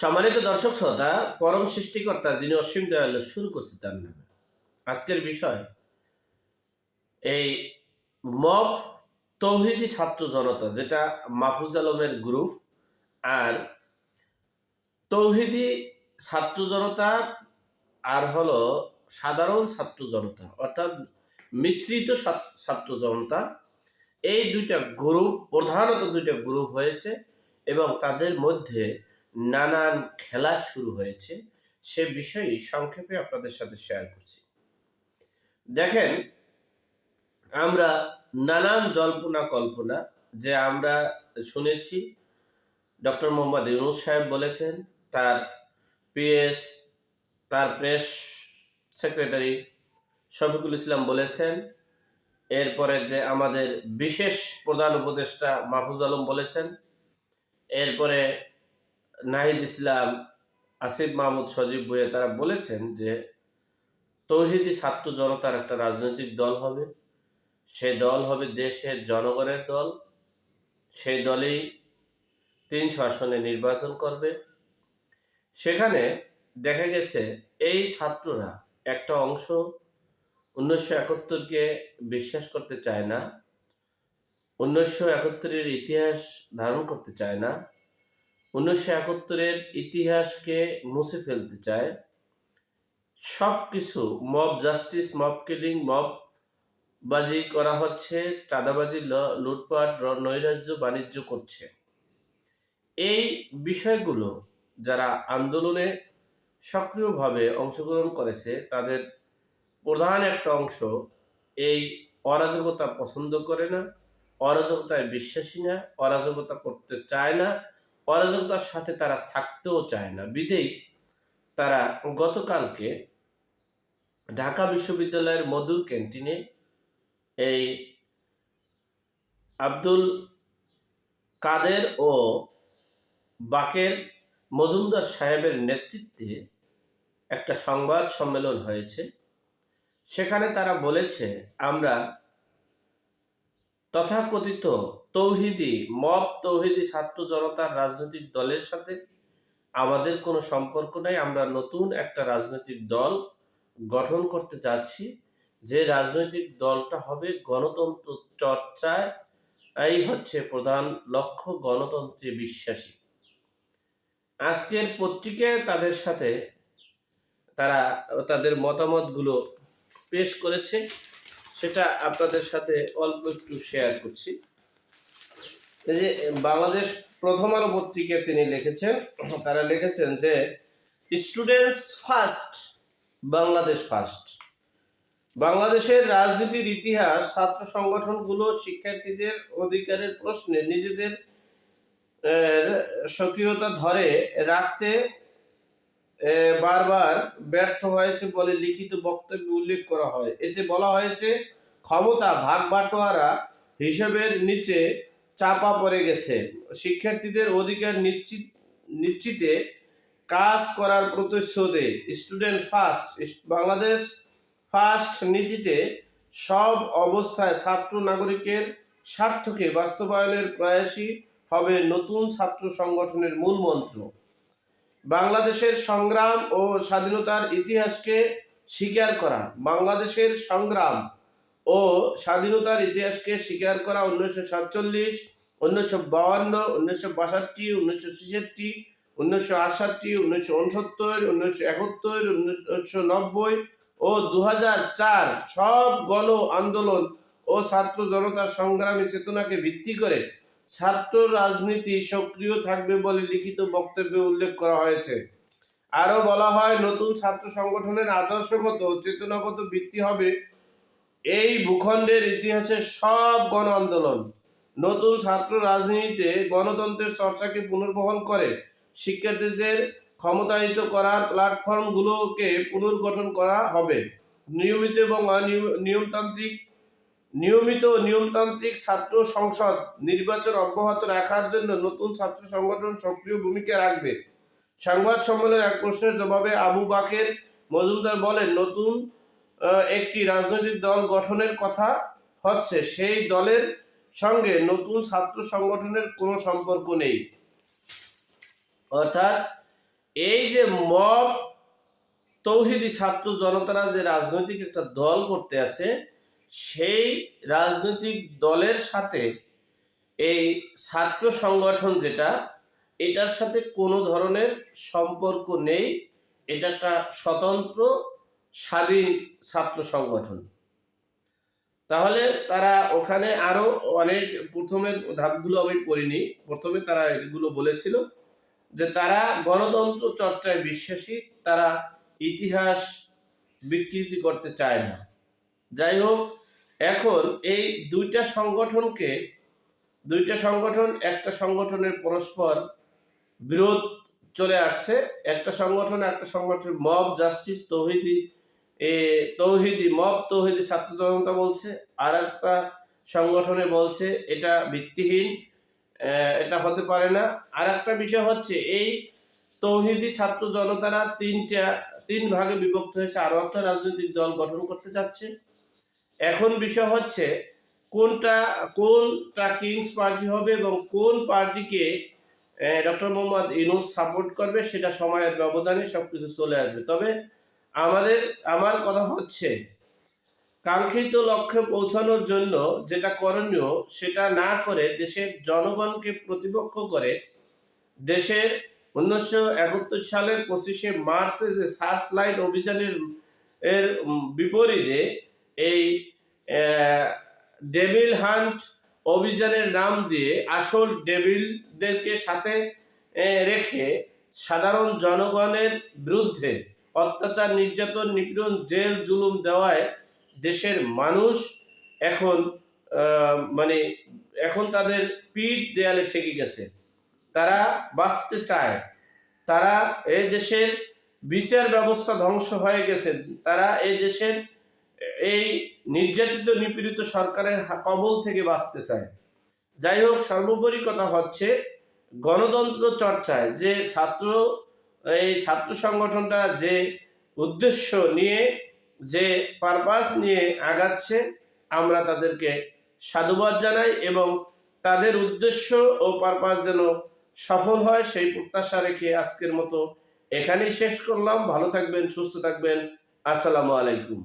সম্মানিত দর্শক শ্রোতা, পরম সৃষ্টিকর্তা যিনি অসীম দয়ালু শুরু করছে তার নামে। আজকের বিষয়, এই মফ তৌহিদি ছাত্র জনতা, যেটা মাহফুজ আলমের গ্রুপ আর তৌহিদি ছাত্র জনতা আর হলো সাধারণ ছাত্র জনতা, অর্থাৎ মিশ্রিত ছাত্র জনতা। এই দুইটা গ্রুপ প্রধানত দুইটা গ্রুপ হয়েছে এবং তাদের মধ্যে নানান খেলা শুরু হয়েছে, সে বিষয়ে সংক্ষেপে আপনাদের সাথে শেয়ার করছি। দেখেন, আমরা নানান জল্পনা কল্পনা যে আমরা শুনেছি, ডক্টর মোহাম্মদ ইউনুস সাহেব বলেছেন, তার পিএস, তার প্রেস সেক্রেটারি শফিকুল ইসলাম বলেছেন, এরপরে যে আমাদের বিশেষ প্রধান উপদেষ্টা মাহফুজ আলম বলেছেন, এরপরে নাহিদ ইসলাম, আসিফ মাহমুদ, সজীব ভুঁইয়া, তারা বলেছেন যে তৌহিদি ছাত্র জনতার একটা রাজনৈতিক দল হবে। সেই দল হবে দেশের জনগণের দল। সেই দলেই তিন শাসনে নির্বাচন করবে। সেখানে দেখা গেছে এই ছাত্ররা একটা অংশ উনিশশো একাত্তরকে বিশ্বাস করতে চায় না, উনিশশো একাত্তরের ইতিহাস ধারণ করতে চায় না। উনিশশো একাত্তরের ইতিহাসকে মুছে ফেলতে চায়। সব কিছু mob justice mob killing mob বাজি করা হচ্ছে, চাঁদাবাজি লুটপাট নৈরাজ্য, বাণিজ্য করছে। এই বিষয়গুলো যারা আন্দোলনে সক্রিয়ভাবে অংশগ্রহণ করেছে, তাদের প্রধান একটা অংশ এই অরাজকতা পছন্দ করে না, অরাজকতায় বিশ্বাসী না, অরাজকতা করতে চায় না অরাজকতার সাথে তারা থাকতেও চায় না। বিধেই তারা গতকালকে ঢাকা বিশ্ববিদ্যালয়ের মধুর ক্যান্টিনে এই আব্দুল কাদের ও বাকের মজুমদার সাহেবের নেতৃত্বে একটা সংবাদ সম্মেলন হয়েছে। সেখানে তারা বলেছে, আমরা তথাকথিত তৌহিদি, মব তৌহিদি ছাত্র জনতার রাজনৈতিক দলের সাথে আমাদের কোনো সম্পর্ক নাই। আমরা নতুন একটা রাজনৈতিক দল গঠন করতে যাচ্ছি। যে রাজনৈতিক দলটা হবে গণতন্ত্র চর্চায়, এই হচ্ছে প্রধান লক্ষ্য গণতন্ত্রে বিশ্বাসী। আজকের পত্রিকায় তাদের সাথে তারা, তাদের মতামতগুলো পেশ করেছে। সেটা আপনাদের সাথে অল্প একটু শেয়ার করছি। এই যে বাংলাদেশ প্রথম আলো পত্রিকায় তিনি লিখেছেন, তারা লিখেছেন যে স্টুডেন্টস ফার্স্ট বাংলাদেশ ফার্স্ট বাংলাদেশের রাজনীতির ইতিহাস, ছাত্র সংগঠনগুলো শিক্ষার্থীদের অধিকারের প্রশ্নে নিজেদের স্বকীয়তা ধরে রাখতে বারবার ব্যর্থ হয়েছে বলে লিখিত বক্তব্যে উল্লেখ করা হয়। এতে বলা হয়েছে, ক্ষমতা ভাগ বাটোয়ারা হিসেবের নিচে চাপা পড়ে গেছে। শিক্ষার্থীদের অধিকার নিশ্চিত, নিশ্চিতে কাজ করার প্রতিশ্রুতি স্টুডেন্ট ফার্স্ট, বাংলাদেশ ফার্স্ট নীতিতে সব অবস্থায় ছাত্র নাগরিকের স্বার্থকে বাস্তবায়নের প্রয়াসই হবে নতুন ছাত্র সংগঠনের মূল মন্ত্র। বাংলাদেশের সংগ্রাম ও স্বাধীনতার ইতিহাসকে স্বীকার করা। বাংলাদেশের সংগ্রাম ও স্বাধীনতার ইতিহাসকে স্বীকার করা উনিশশো সাতচল্লিশ, উনিশশো বাউান্ন উনিশশো বাষট্টি, উনিশশো ছেষট্টি, উনিশশো আটষট্টি, উনিশশো উনসত্তর, উনিশশো একাত্তর, উনিশশো নব্বই ও দু চার সব গণ আন্দোলন ও ছাত্র জনতার সংগ্রামী চেতনাকে ভিত্তি করে ছাত্র রাজনীতি সক্রিয় থাকবে বলে লিখিত বক্তব্যে উল্লেখ করা হয়েছে। আরও বলা হয়, নতুন ছাত্র সংগঠনের আদর্শগত চেতনাগত ভিত্তি হবে এই ভূখণ্ডের ইতিহাসের সব গণ আন্দোলন। নতুন ছাত্র রাজনীতিতে গণতন্ত্রের চর্চাকে পুনর্বহন করে শিক্ষার্থীদের ক্ষমতায়িত করার প্ল্যাটফর্মগুলোকে পুনর্গঠন করা হবে। নিয়মিত এবং নিয়মতান্ত্রিক নিয়মিত নিয়মতান্ত্রিক ছাত্র সংসদ নির্বাচন অব্যাহত রাখার জন্য নতুন ছাত্র সংগঠন সক্রিয় ভূমিকা রাখবে। সংবাদ সম্মেলনের এক প্রশ্নের জবাবে আবু বাকের মজুমদার বলেন, নতুন একটি রাজনৈতিক দল গঠনের কথা হচ্ছে, সেই দলের সঙ্গে নতুন ছাত্র সংগঠনের কোনো সম্পর্ক নেই। অর্থাৎ এই যে মব তৌহিদি ছাত্র জনতারা যে রাজনৈতিক একটা দল করতে আছে সেই রাজনৈতিক দলের সাথে এই ছাত্র সংগঠন যেটা, এটার সাথে কোনো ধরনের সম্পর্ক নেই। এটা একটা স্বতন্ত্র, স্বাধীন ছাত্র সংগঠন। তাহলে তারা ওখানে আরও অনেক, প্রথমের ধাপগুলো আমি পড়িনি। প্রথমে তারা এগুলো বলেছিল যে তারা গণতন্ত্র চর্চায় বিশ্বাসী, তারা ইতিহাস বিকৃতি করতে চায় না। যাই হোক এখন এই দুইটা সংগঠনকে, দুইটা সংগঠন, একটা সংগঠনের পরস্পর বিরোধ চলে আসছে, একটা সংগঠন একটা সংগঠন মব জাস্টিস তৌহিদি, এ, তৌহিদি মব, তৌহিদি ছাত্র জনতা বলছে আর একটা সংগঠনে বলছে এটা ভিত্তিহীন এটা হতে পারে না। আর একটা বিষয় হচ্ছে এই তৌহিদি ছাত্র জনতারা তিনটা, তিন ভাগে বিভক্ত হয়েছে। আরও একটা রাজনৈতিক দল গঠন করতে চাচ্ছে। এখন বিষয় হচ্ছে কোনটা কোনটা কিংস পার্টি হবে এবং কোন পার্টিকে ডক্টর মোহাম্মদ ইনুস সাপোর্ট করবে সেটা সময়ের ব্যবধানে সব কিছু চলে আসবে। তবে আমাদের, আমার কথা হচ্ছে, কাঙ্ক্ষিত লক্ষ্যে পৌঁছানোর জন্য যেটা করণীয় সেটা না করে দেশের জনগণকে প্রতিপক্ষ করে দেশের উনিশশো একাত্তর সালের পঁচিশে মার্চে যে সার্চ লাইট অভিযানের, এর বিপরীতে এই ডেভিল হান্ট অভিযানের নাম দিয়ে আসল ডেভিলদেরকে সাথে রেখে সাধারণ জনগণের বিরুদ্ধে অত্যাচার, নির্যাতন, নিপীড়ন, জেল, জুলুম দেওয়ায় দেশের মানুষ এখন মানে এখন তাদের পিঠ দেয়ালে ঠেকে গেছে। তারা বাঁচতে চায়। তারা এ দেশের বিচার ব্যবস্থা ধ্বংস হয়ে গেছে। তারা এই দেশের এই নির্যাতিত, নিপীড়িত সরকারের কবল থেকে বাঁচতে চায়। যাই হোক, সর্বোপরি কথা হচ্ছে, গণতন্ত্র চর্চায় যে ছাত্র, এই ছাত্র সংগঠনটা যে উদ্দেশ্য নিয়ে, যে পারপাস নিয়ে আগাচ্ছে, আমরা তাদেরকে সাধুবাদ জানাই এবং তাদের উদ্দেশ্য ও পারপাস যেন সফল হয়, সেই প্রত্যাশা রেখে আজকের মতো এখানেই শেষ করলাম। ভালো থাকবেন, সুস্থ থাকবেন। আসসালামু আলাইকুম।